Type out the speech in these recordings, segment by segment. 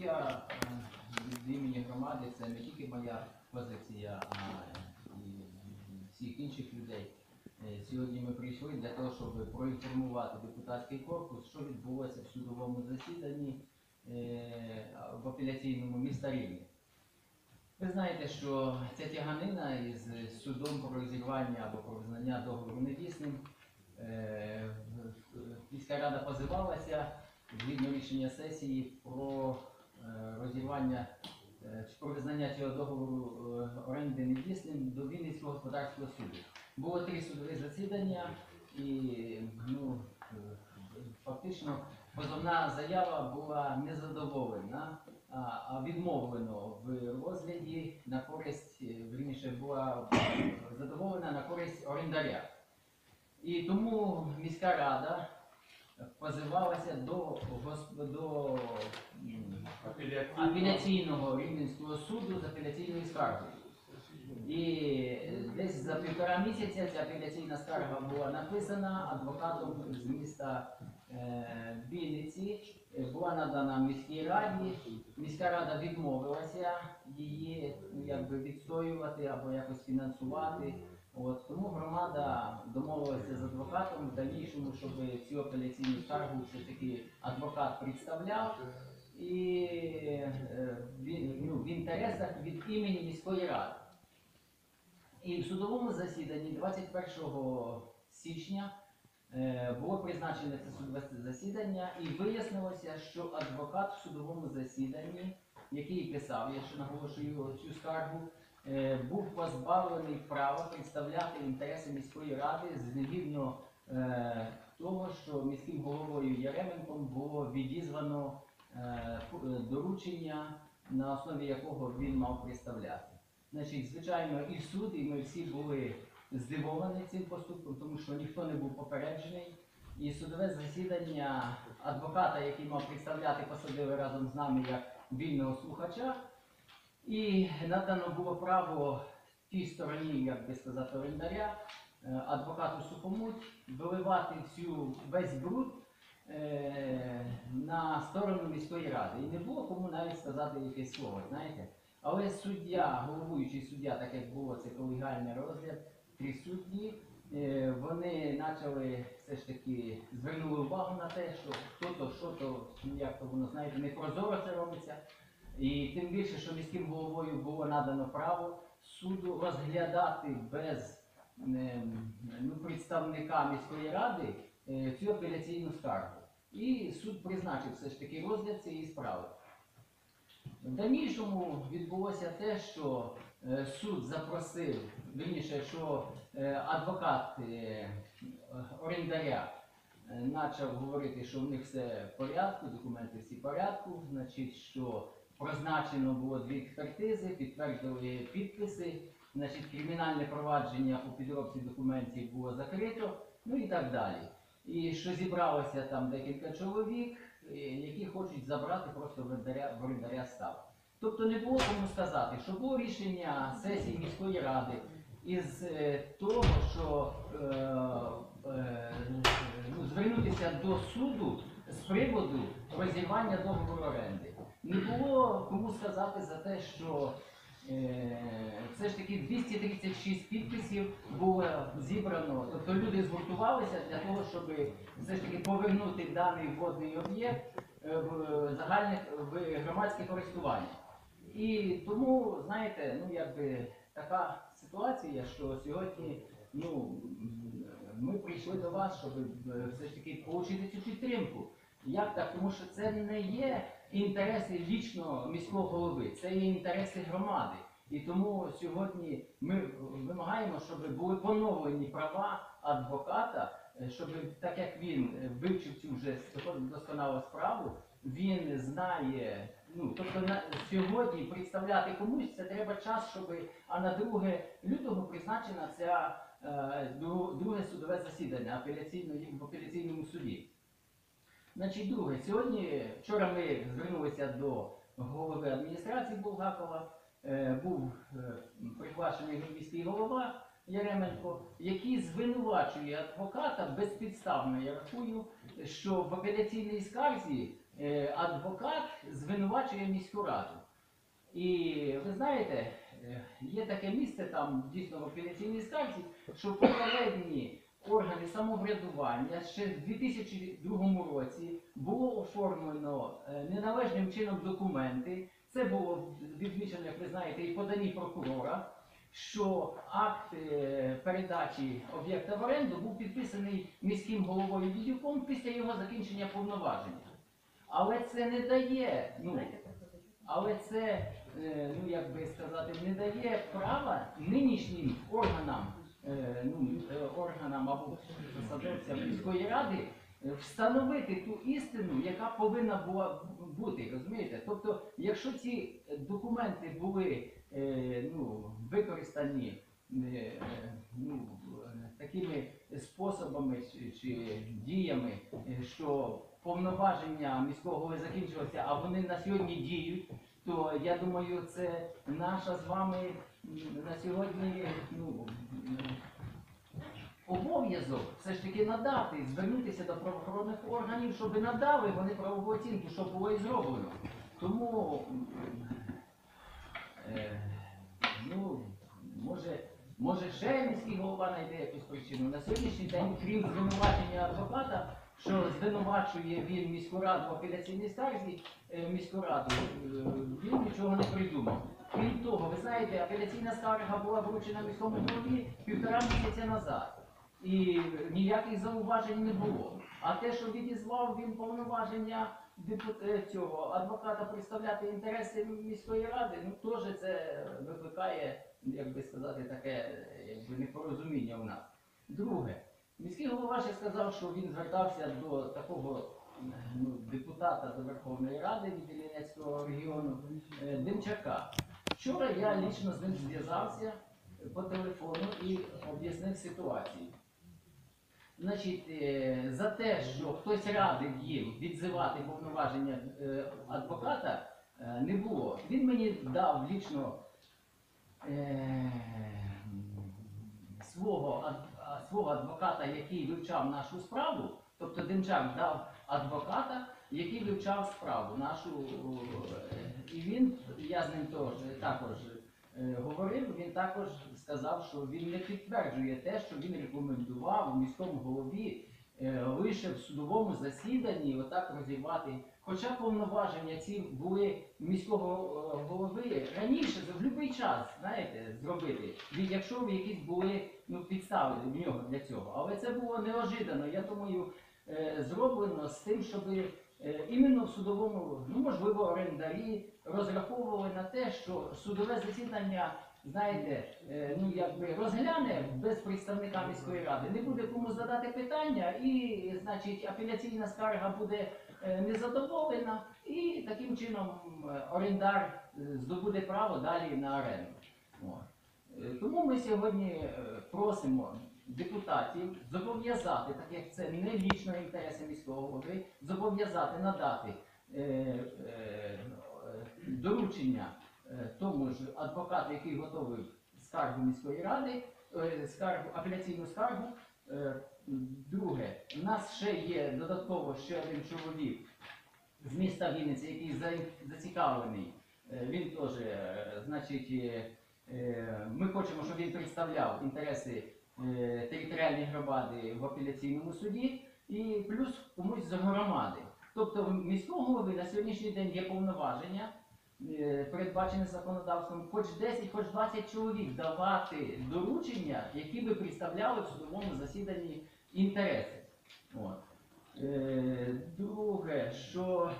я е, від імені громади, це не тільки моя позиція, а і всіх інших людей. Е, Сьогодні ми прийшли для того, щоб проінформувати депутатський корпус, що відбулося в судовому засіданні е, в апеляційному міста Рівні. Ви знаєте, що ця тяганина із судом про розірвання або про визнання договору недійсним. Міська рада позивалася згідно рішення сесії про розірвання е, чи про визнання цього договору е, оренди недійсним до Вінницького господарського суду. Було три судові засідання і ну, е, фактично позовна заява була незадоволена, а, відмовлено в розгляді на користь, е, вірніше, була е, задоволена на користь орендаря. І тому міська рада позивалася до, гос- до м, апеляційного Рівненського суду з апеляційною скаргою. І десь за півтора місяця ця апеляційна скарга була написана адвокатом з міста е, Вінниці, е, була надана міській раді. Міська рада відмовилася її ну, якби відстоювати або якось фінансувати. От, тому громада домовилася з адвокатом в дальнішому, щоб цю апеляційну скаргу все-таки адвокат представляв і е, він- ну, в інтересах від імені міської ради. І в судовому засіданні 21 січня е, було призначене це судове засідання, і вияснилося, що адвокат в судовому засіданні, який писав, я ще наголошую цю скаргу, був позбавлений права представляти інтереси міської ради згідно е, того, що міським головою Яременком було відізвано е, е, доручення, на основі якого він мав представляти. Значить, звичайно, і суд, і ми всі були здивовані цим поступком, тому що ніхто не був попереджений. І судове засідання адвоката, який мав представляти, посадили разом з нами як вільного слухача. І надано було право тій стороні, як би сказати, орендаря, е, адвокату Сухомуть, виливати всю весь бруд е, на сторону міської ради. І не було кому навіть сказати якесь слово, знаєте. Але суддя, головуючий суддя, так як було це колегіальний розгляд, три судді, е, вони почали все ж таки звернули увагу на те, що хто-то, що то, як то воно знаєте, не прозоро це робиться. І тим більше, що міським головою було надано право суду розглядати без ем, ну, представника міської ради е, цю апеляційну скаргу. І суд призначив все ж таки розгляд цієї справи. В дальнішому відбулося те, що е, суд запросив, вірніше, що е, адвокат орендаря почав говорити, що в них все в порядку, документи всі в порядку, значить, що призначено було дві експертизи, підтвердили підписи, значить, кримінальне провадження по підробці документів було закрито, ну і так далі. І що зібралося там декілька чоловік, е, які хочуть забрати просто в орендаря, став. Тобто не було кому сказати, що було рішення сесії міської ради із е, того, що е, е, ну, звернутися до суду з приводу розірвання договору оренди. Не було кому сказати за те, що е, все ж таки 236 підписів було зібрано. Тобто люди згуртувалися для того, щоб все ж таки повернути даний водний об'єкт е, в загальне в громадське користування. І тому, знаєте, ну якби така ситуація, що сьогодні ну, ми прийшли до вас, щоб е, все ж таки отримати цю підтримку. Як так? Тому що це не є інтереси лічно міського голови, це є інтереси громади. І тому сьогодні ми вимагаємо, щоб були поновлені права адвоката, щоб так як він вивчив цю вже досконалу справу, він знає. Ну, тобто на сьогодні представляти комусь це треба час, щоб а на 2 лютого призначена ця е, друге судове засідання апеляційної в апеляційному суді. Значить, друге, сьогодні, вчора ми звернулися до голови адміністрації Булгакова, е, був е, приглашений міський голова Яременко, який звинувачує адвоката безпідставно, я рахую, що в апеляційній скарзі е, адвокат звинувачує міську раду. І ви знаєте, є таке місце там дійсно в апеляційній скарзі, що попередні органи самоврядування ще в 2002 році було оформлено е, неналежним чином документи. Це було відмічено, як ви знаєте, і подані прокурора, що акт е, передачі об'єкта в оренду був підписаний міським головою Дідюком після його закінчення повноваження. Але це не дає, ну, але це, е, ну як би сказати, не дає права нинішнім органам, ну, е, органам або посадовцям міської ради е, встановити ту істину, яка повинна була бути, розумієте? Тобто, якщо ці документи були е, ну, використані е, е, ну, е, такими способами чи, діями, е, що повноваження міського закінчилося, а вони на сьогодні діють, то я думаю, це наша з вами на сьогодні ну, обов'язок все ж таки надати, звернутися до правоохоронних органів, щоб надали вони правову оцінку, що було і зроблено. Тому е, ну, може, може ще міський голова знайде якусь причину. На сьогоднішній день, крім звинувачення адвоката, що звинувачує він міську раду в апеляційній скарзі, е, міську раду, е, він нічого не придумав. Крім того, ви знаєте, апеляційна скарга була вручена міському голові півтора місяця назад. І ніяких зауважень не було. А те, що відізвав він повноваження е, цього адвоката представляти інтереси міської ради, ну теж це викликає, як би сказати, таке якби непорозуміння у нас. Друге, міський голова ще сказав, що він звертався до такого е, ну, депутата до Верховної Ради від Іллінецького регіону е, Демчака. Вчора я лічно з ним зв'язався по телефону і об'яснив ситуацію. Значить, е, за те, що хтось радив їм відзивати повноваження е, адвоката, е, не було. Він мені дав лічно е, свого, свого адвоката, який вивчав нашу справу, тобто Демчак дав адвоката, який вивчав справу нашу. е, я з ним теж також е, говорив, він також сказав, що він не підтверджує те, що він рекомендував міському голові е, лише в судовому засіданні отак розірвати. Хоча повноваження ці були міського е, голови раніше, в будь-який час, знаєте, зробити, Від- якщо якісь були ну, підстави в нього для цього. Але це було неожиданно. Я думаю, е, зроблено з тим, щоб е, іменно в судовому, ну можливо, орендарі розраховували на те, що судове засідання, знаєте, е, ну якби розгляне без представника міської ради, не буде кому задати питання, і значить апеляційна скарга буде е, незадоволена, і таким чином орендар здобуде право далі на оренду. Тому ми сьогодні просимо депутатів зобов'язати, так як це не лічно інтереси міського голови, зобов'язати надати е, е, доручення е, тому ж адвокату, який готовив скаргу міської ради, е, скаргу, апеляційну скаргу. Е, Друге, у нас ще є додатково ще один чоловік з міста Вінниці, який за- зацікавлений. Він теж, значить, ми хочемо, щоб він представляв інтереси е, територіальної громади в апеляційному суді і плюс комусь з громади. Тобто в міського голови на сьогоднішній день є повноваження, е, передбачене законодавством, хоч 10, хоч 20 чоловік давати доручення, які би представляли в судовому засіданні інтереси. От. Е, Друге, що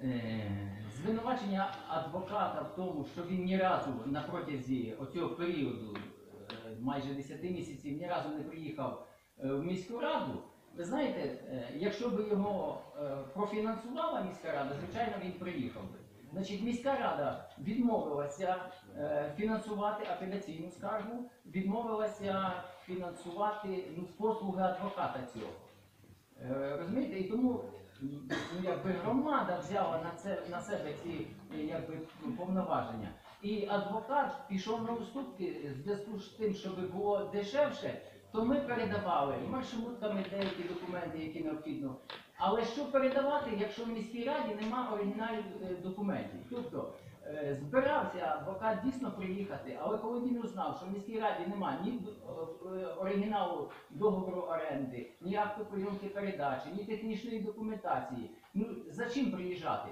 е, звинувачення адвоката тому, що він ні разу на протязі оцього періоду, е, майже 10 місяців, ні разу не приїхав е, в міську раду. Ви знаєте, е, якщо б його профінансувала міська рада, звичайно, він приїхав би. Значить, міська рада відмовилася фінансувати апеляційну скаргу, відмовилася фінансувати ну, послуги адвоката цього. Розумієте, і тому ну, якби громада взяла на це на себе ці е, якби ну, повноваження. І адвокат пішов на уступки в зв'язку з тим, щоб було дешевше, то ми передавали маршрутками деякі документи, які необхідно. Але що передавати, якщо в міській раді немає оригіналів е, документів? Тобто збирався адвокат дійсно приїхати, але коли він узнав, що в міській раді немає ні е, оригіналу договору оренди, ні акту прийомки передачі, ні технічної документації, ну за чим приїжджати?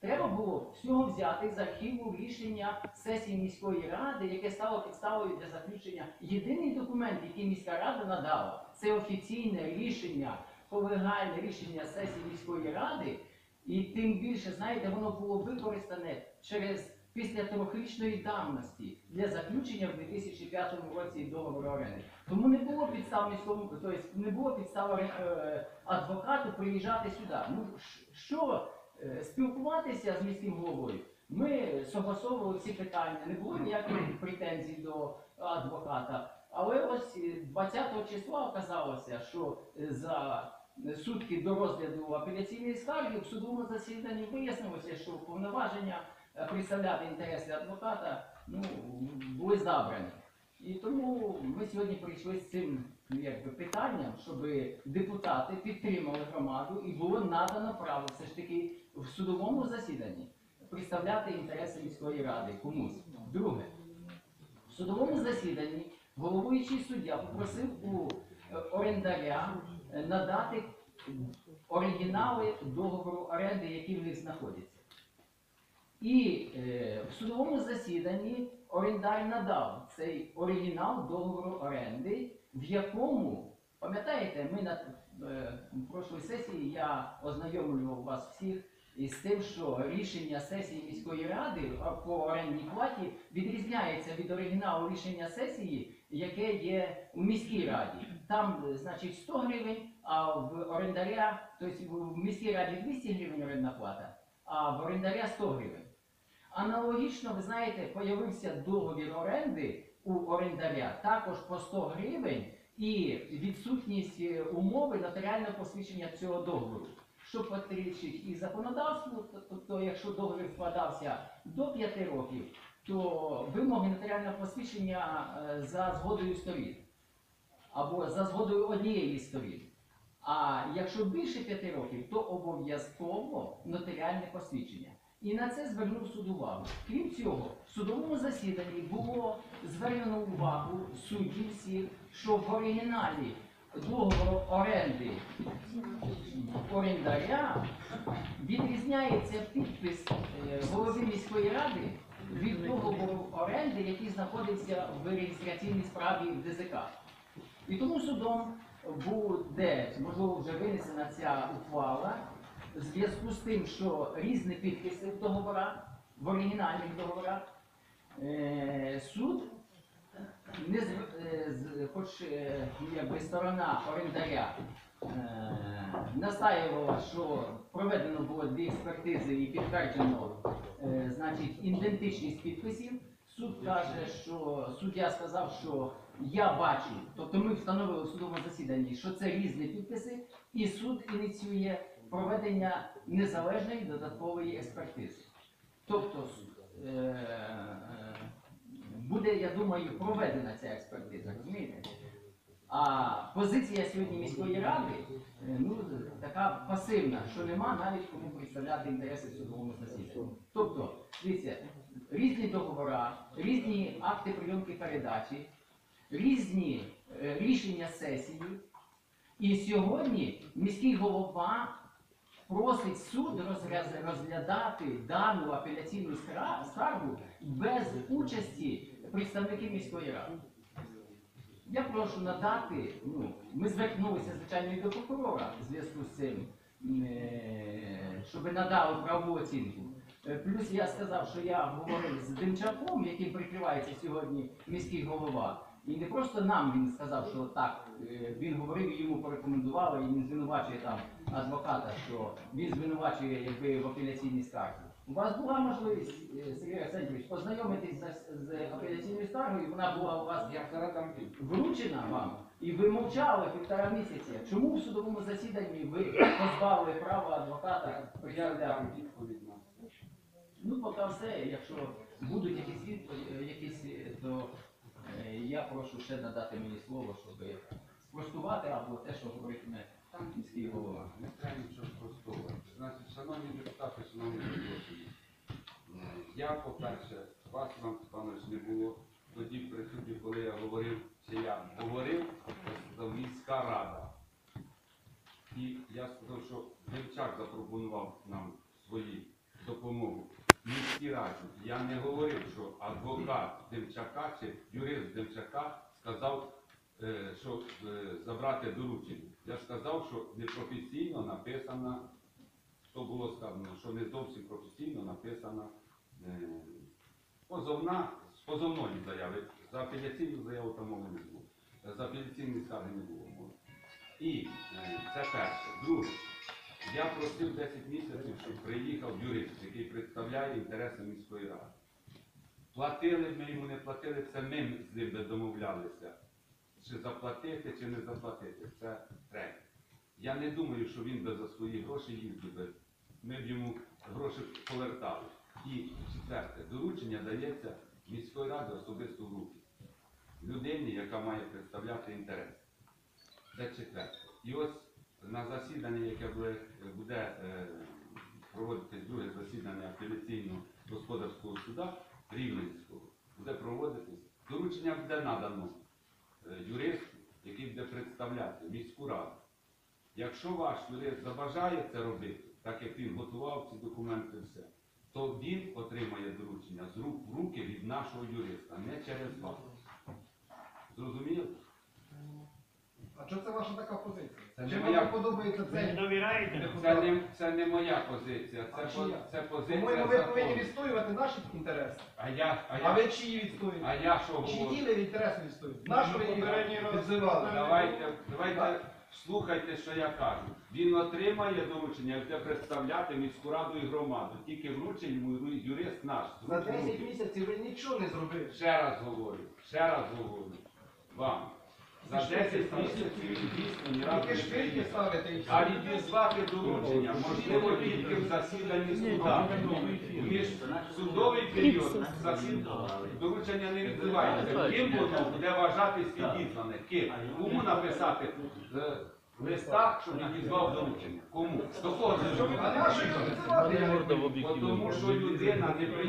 Треба було з нього взяти з архіву рішення сесії міської ради, яке стало підставою для заключення. Єдиний документ, який міська рада надала, це офіційне рішення, колегальне рішення сесії міської ради. І тим більше, знаєте, воно було використане через після трьохрічної давності для заключення в 2005 році договору оренди. Тому не було підстав міському, тобто не було підстав е, адвокату приїжджати сюди. Ну що е, спілкуватися з міським головою? Ми согласовували ці питання, не було ніяких претензій до адвоката. Але ось е, 20 числа оказалося, що е, за сутки до розгляду апеляційної скарги в судовому засіданні вияснилося, що повноваження е, представляти інтереси адвоката ну, були забрані. І тому ми сьогодні прийшли з цим ну, якби, питанням, щоб депутати підтримали громаду і було надано право все ж таки в судовому засіданні представляти інтереси міської ради комусь. Друге, в судовому засіданні головуючий суддя попросив у е, орендаря е, надати оригінали договору оренди, які в них знаходяться. І е, в судовому засіданні орендар надав цей оригінал договору оренди, в якому, пам'ятаєте, ми на е, прошлій сесії я ознайомлював вас всіх із тим, що рішення сесії міської ради по орендній платі відрізняється від оригіналу рішення сесії, яке є у міській раді. Там, значить, 100 гривень, а в орендаря, тобто в міській раді 200 гривень орендна плата, а в орендаря 100 гривень. Аналогічно, ви знаєте, появився договір оренди у орендаря також по 100 гривень і відсутність е, умови нотаріального посвідчення цього договору. Що протирічить і законодавству, тобто, якщо договір вкладався до 5 років, то вимоги нотаріального посвідчення е, за згодою сторін або за згодою однієї сторін. А якщо більше 5 років, то обов'язково нотаріальне посвідчення. І на це звернув суд увагу. Крім цього, в судовому засіданні було звернено увагу суддів всіх, що в оригіналі договору оренди орендаря відрізняється підпис е, голови міської ради від договору оренди, який знаходиться в реєстраційній справі в ДЗК. І тому судом буде, можливо, вже винесена ця ухвала в зв'язку з тим, що різні підписи в договорах, в оригінальних договорах, е, суд, не е, хоч е, якби сторона орендаря настаювала, що проведено було дві експертизи і підтверджено значить, ідентичність підписів. Суд каже, що суддя сказав, що я бачу, тобто ми встановили в судовому засіданні, що це різні підписи, і суд ініціює проведення незалежної додаткової експертизи. Тобто е, е, буде, я думаю, проведена ця експертиза, розумієте? А позиція сьогодні міської ради е, ну, така пасивна, що нема навіть кому представляти інтереси судовому засіданні. Тобто, дивіться, різні договори, різні акти прийомки передачі, різні рішення сесії. І сьогодні міський голова просить суд розглядати дану апеляційну скаргу без участі представників міської ради. Я прошу надати, ну, ми звернулися, звичайно, і до прокурора в зв'язку з цим, е, щоб надали правову оцінку. Е, Плюс я сказав, що я говорив з Демчаком, яким прикривається сьогодні міський голова. І не просто нам він сказав, що так, е, він говорив і йому порекомендували, і він звинувачує там адвоката, що він звинувачує якби в апеляційній скарзі. У вас була можливість, е, Сергій Арсеньович, познайомитись з, апеляційною скаргою, вона була у вас там вручена вам, і ви мовчали півтора місяця. Чому в судовому засіданні ви позбавили права адвоката Я представляти? дам відповідь на. Ну, поки все, якщо будуть якісь відповіді, якісь, е, то Е, Я прошу ще надати мені слово, щоб спростувати або те, що говоритиме міський голова. Не треба нічого спростовувати. Значить, шановні депутати, шановні е, я, по-перше, вас, Іван Степанович, не було тоді присутні, коли я говорив, чи я говорив, сказав міська рада. І я сказав, що Демчак запропонував нам свою допомогу. Міській раді. Я не говорив, що адвокат Демчака чи юрист Демчака сказав, е, що е, забрати доручення. Я сказав, що непрофесійно написана, що було сказано, що не зовсім професійно написана е, позовна з позовної заяви. За апеляційну заяву там мови не було. За апеляційні скарги не було мови. І це перше. Друге, я просив 10 місяців, щоб приїхав юрист, який представляє інтереси міської ради. Платили ми йому, не платили, це ми з ним домовлялися. Чи заплатити, чи не заплатити. Це третє. Я не думаю, що він би за свої гроші їздив би. Ми б йому гроші повертали. І четверте, доручення дається міської ради особисто в руки. Людині, яка має представляти інтерес. Це четверте. І ось на засіданні, яке буде, е, проводитись друге засідання апеляційного господарського суда Рівненського, буде проводитись. Доручення буде надано е, юристу, який буде представляти міську раду. Якщо ваш юрист забажає це робити, так як він готував ці документи, все, то він отримає доручення з рук в руки від нашого юриста, не через вас. Зрозуміло? Чого це ваша така позиція? Це Чи не вам моя- не подобається Ви не цей? довіряєте? Це не, це не моя позиція, А це, по- чия? це позиція По-моєму, ви повинні закону. відстоювати наші інтереси. А я, а А я, ви чиї відстоюєте? а я що говорю? Чиї ви інтереси відстоюєте? Нашої попередній раз- відзивали. Давайте, давайте слухайте, що я кажу. Він отримає доручення, буде представляти міську раду і громаду. Тільки вручить йому юрист наш. з За рук в 10 руки. місяців ви нічого не зробили. Ще раз говорю, ще раз говорю вам. За 10 місяців дійсно ні разу не ставите і А відізвати доручення можливо тільки в засіданні суда. Між судовий період засід... доручення не відзивається. Ким воно буде вважатись відізване? Ким? Кому написати е, листа, щоб відізвав доручення? Кому? До кого Тому що людина не Ви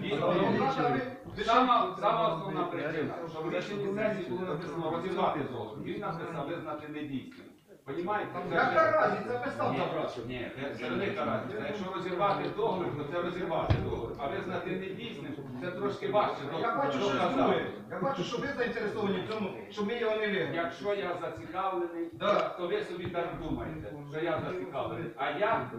приїхала. Сама, сама основна причина, що в рішенні сесії було написано розірвати договір. Він написав визнати недійсним. Понімаєте? Яка разниця? Писав забрати. Ні, це- це велика разниця. Якщо розірвати договір, то це розірвати договір. А визнати недійсним, це трошки важче. Я бачу, що доказати. друге. Я бачу, що ви заінтересовані в цьому, щоб ми його не вигнали. Якщо я зацікавлений, Да. то ви собі так думаєте, що я зацікавлений. А я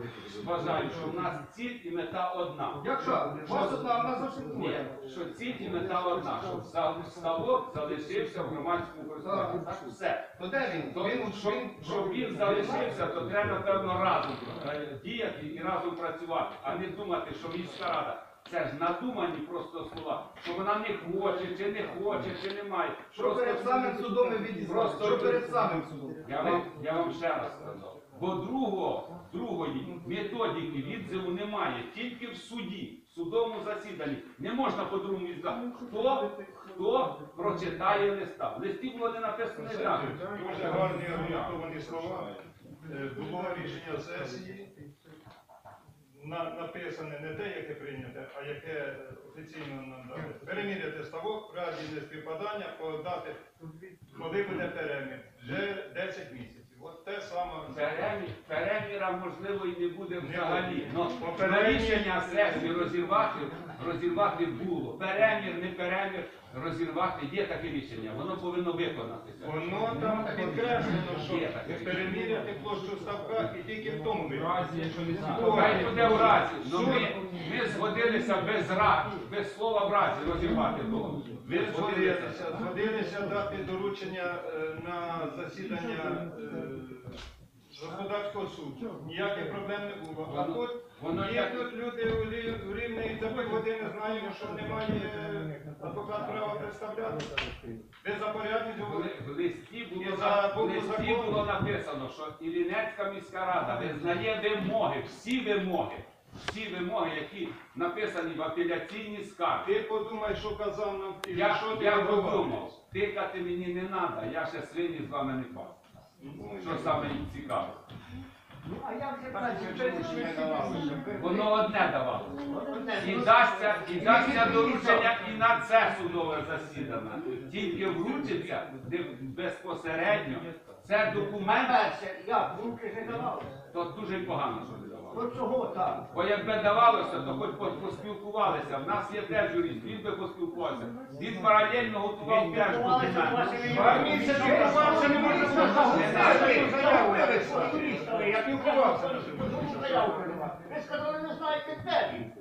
вважаю, що в нас ціль і мета одна. Якщо? У вас одна, в нас зовсім Ні, друга. що ціль і мета одна, щоб за- ставок залишився в громадському користуванні. Так все. То де він? То, Він щоб, щоб він залишився, то треба, напевно, разом е, діяти і разом працювати, а не думати, що міська рада. Це ж надумані просто слова, що вона не хоче, чи не хоче, чи не має. Що перед самим судом ви відізвали? Просто- Що перед самим судом? Я вам, я вам ще раз сказав. Бо другого, другої методики відзиву немає, тільки в суді, в судовому засіданні. Не можна по-другому відзивати. Хто, хто прочитає листа? В листі було не написано так. Дуже гарні аргументовані слова. Е, Було рішення сесії, на- написане не те, яке прийняте, а яке офіційно нам дали. Переміряти ставок, в разі неспівпадання, подати, коли буде перемір. Вже 10 місяців. От те саме. Перемі- Переміра, можливо, і не буде взагалі. но перемір- рішення сесії розірвати, розірвати було. Перемір, не перемір, розірвати. Є таке рішення, воно повинно виконатися. Воно там підкреслено, що Є таке. переміряти площу ставка і тільки в тому випадку. Хай буде в разі. Но ми, ми згодилися без ра, без слова в разі розірвати договір. Ви згодилися, згодилися дати доручення е, на засідання е, господарського суду. Ніяких проблем не було. А тут є тут люди у Рі- в Рівне і за півгодини знаємо, що немає адвокат права представляти. За порядність В В листі було, І на- за в букву листі закону. було написано, що Іллінецька міська рада визнає вимоги, всі вимоги всі вимоги, які написані в апеляційній скарзі. Ти подумай, що казав нам, і Я, що ти я подумав, тикати мені не треба, я ще свині з вами не пас. Що саме їм цікаво? Ну, а я вже. Воно одне давало. І дасться, і дасться доручення і на це судове засідання. Тільки вручиться де безпосередньо. Це документ, Я в руки не давав. то дуже погано, що не. От чого так? Бо якби давалося, то хоч поспілкувалися. В нас є теж юрист, він би поспілкувався. Він паралельно готував теж документ. Два місяці не можна сказати. Я спілкувався. Ви сказали, не знаєте, де він.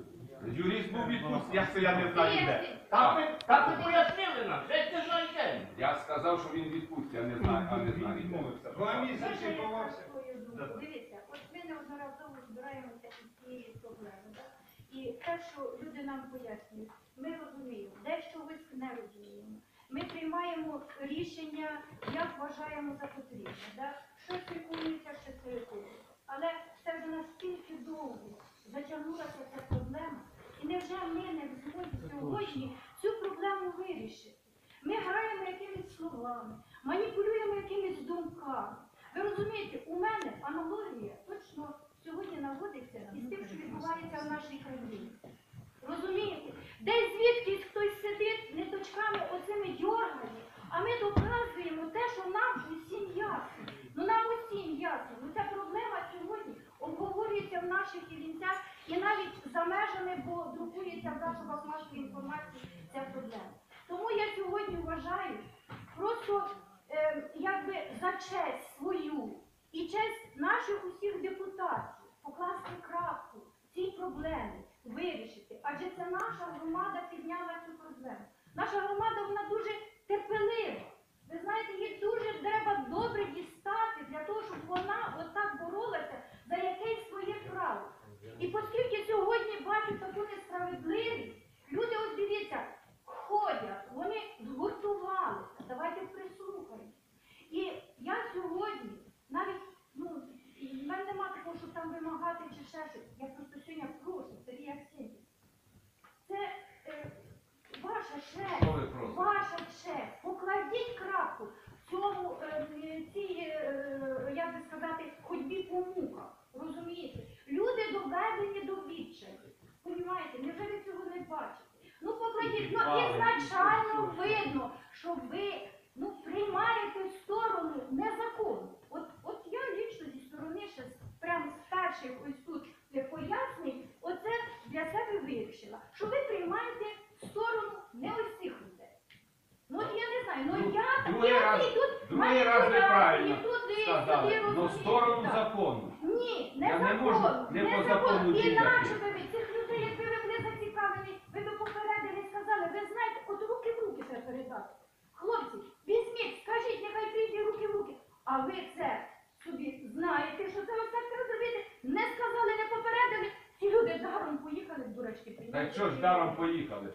Юрист був відпустці, як це я не знаю де. Так ви, так ви пояснили нам, де не знаєте. Я сказав, що він відпустці, а не знаю, а не знаю. Два місяці ховався. Дивіться, ми неодноразово збираємося із цієї проблеми. І те, що люди нам пояснюють, ми розуміємо, дещо ви не розуміємо. Ми приймаємо рішення, як вважаємо за потрібне. так? Щось виконується, щось не. Але це вже настільки довго затягнулася ця проблема. І невже ми не в змозі сьогодні цю проблему вирішити? Ми граємо якимись словами, маніпулюємо якимись думками. Ви розумієте, у мене аналогія точно сьогодні наводиться із тим, що відбувається в нашій країні. Розумієте? Десь звідкись хтось сидить ниточками оцими дьоргає, а ми доказуємо те, що нам усім ясно. Ну нам усім ясно. Ну ця проблема сьогодні обговорюється в наших кілінцях і навіть за межами, бо друкується в засобах масової інформації ця проблема. Тому я сьогодні вважаю просто е, якби за честь свою і честь наших усіх депутатів покласти крапку цій проблемі, вирішити. Адже це наша громада підняла цю проблему. Наша громада вона дуже терпелива. Ви знаєте, їй дуже треба добре дістати для того, щоб вона отак боролася за якесь своє право. І оскільки сьогодні бачу таку несправедливість, люди от дивіться, ходять, вони згуртувалися. Давайте прислухаємо. І я сьогодні навіть, ну, і в мене нема такого, щоб там вимагати чи ще щось. Я просто сьогодні прошу, Сергій Арсеній. Це е, ваша Що честь, ви просите? ваша честь. Покладіть крапку в цьому, е, е, цій, е, як би сказати, ходьбі по муках. Розумієте? Люди доведені до відчаю. Понімаєте, невже ви цього не бачите? Ну ну ізначально видно, що ви ну, приймаєте сторону незаконну. От, от я лічно зі сторони ще з- прямо з перших ось тут е, пояснень, оце для себе вирішила, що ви приймаєте сторону не ось цих людей. Ну от я не знаю, ну Ну, я другий я раз- і тут Другий раз неправильно туди, сказали. туди, Ну розумієте, сторону так. закону. Ні, не Я не закон, можу не по закону діяти. Інакше би ви цих людей, якби ви були зацікавлені, ви б попередили і сказали, ви знаєте, от руки в руки. Хлопці, візьміть, скажіть, нехай прийде руки в руки. А ви це собі знаєте, що це ось так зробити. Не сказали, не попередили. Ці люди даром поїхали, дурачки, Та Так що ж даром поїхали?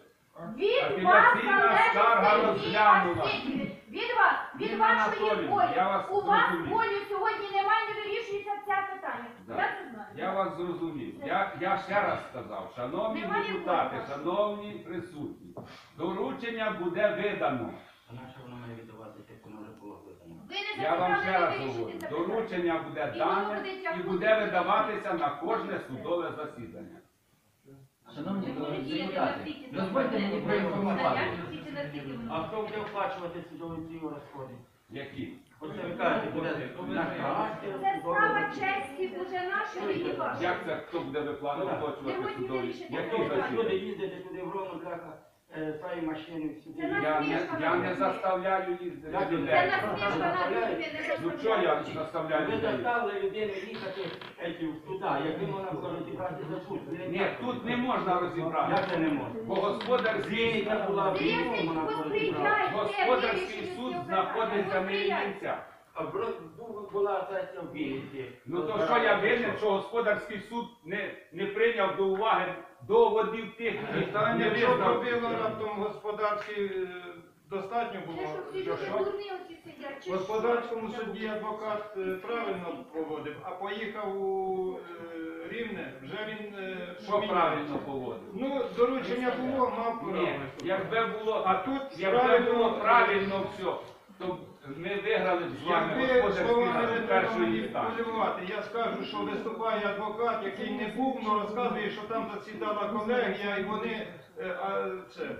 Від Апеляційна вас скарга залежить розглянула. Сергій Від вас, від Ніна вашої Анатоліївна, волі. я вас У вас зрозумів. волі сьогодні немає, не вирішується це питання. Да. Я це знаю. Я вас зрозумів. Я, я ще раз сказав, шановні Немає депутати, вибору. шановні присутні, доручення буде видано. А на що воно має віддавати, як воно вже було видано? Ви не Я вам ще раз говорю, доручення буде І воно дане буде і тягнути. буде видаватися на кожне судове засідання. Шановні депутати, дозвольте мені проінформувати. А хто буде оплачувати судові ці розходи? Які? Оце ви кажете, буде накрасти. Це справа честі уже нашої і вашої. Як це хто буде виплачувати Сьогодні судові? Які питання. Люди їздити туди в Рону, бляха, е, машини сюди. Я не, я не заставляю їздити Як Це людей. насмішка над людьми, не Ну що я заставляю Ви людей? заставили людину їхати е, туди, якби вона була розібрати за суд. Ні, тут не можна розібрати. Як це не можна? Бо господарський, Клініка була в Дивіться, Рівному, вона була господарський суд знаходиться Посприяйте. Ільницях. А в була сесія в Вінниці. Ну то що я винен, що господарський суд не, не прийняв до уваги доводів тих, які Та не якщо пробило раптом господарський е, достатньо було, що що. В господарському суді адвокат е, правильно поводив, а поїхав у е, рівне, вже він е, Що поміняв. правильно поводив? Ну, доручення було, мав право. Ні, якби було, А тут якби було правильно все, то ми виграли б з вами Якби словами не треба першої інстанції. я скажу, що виступає адвокат, який не був, але розказує, що там засідала колегія, і вони е, а, це, е,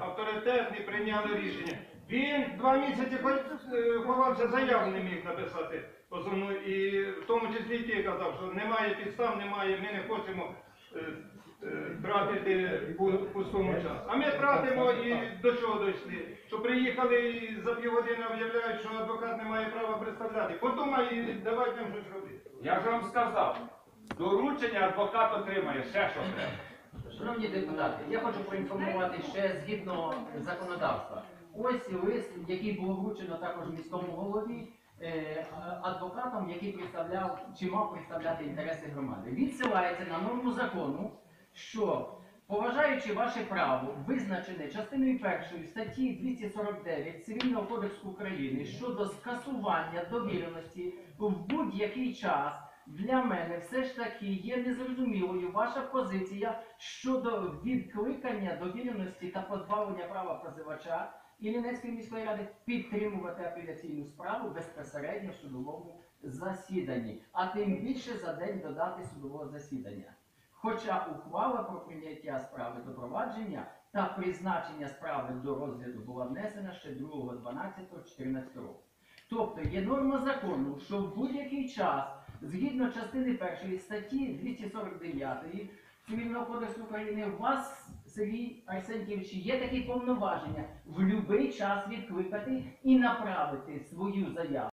авторитетні прийняли рішення. Він два місяці хоч- е, ховався, заяву не міг написати позовну, і в тому числі і ти казав, що немає підстав, немає, ми не хочемо е, е, тратити пу- пустому час. А ми тратимо і до чого дійшли? Що приїхали і за півгодини об'являють, що адвокат не має права представляти. Подумай і давайте їм щось робити. Я ж вам сказав, доручення адвокат отримає, ще що треба. Шановні депутати, я хочу проінформувати ще згідно законодавства. Ось лист, який було вручено також міському голові, е, адвокатом, який представляв чи мав представляти інтереси громади. Відсилається на норму закону, що поважаючи ваше право, визначене частиною першої статті 249 Цивільного кодексу України щодо скасування довіреності в будь-який час. Для мене все ж таки є незрозумілою ваша позиція щодо відкликання довіреності та позбавлення права позивача Іллінецької міської ради підтримувати апеляційну справу безпосередньо в судовому засіданні, а тим більше за день додати судового засідання. Хоча ухвала про прийняття справи до провадження та призначення справи до розгляду була внесена ще 2.12.14 року. Тобто є норма закону, що в будь-який час, згідно частини першої статті 249 Цивільного кодексу України, у вас, Сергій Арсентьєвич, є такі повноваження в будь-який час відкликати і направити свою заяву.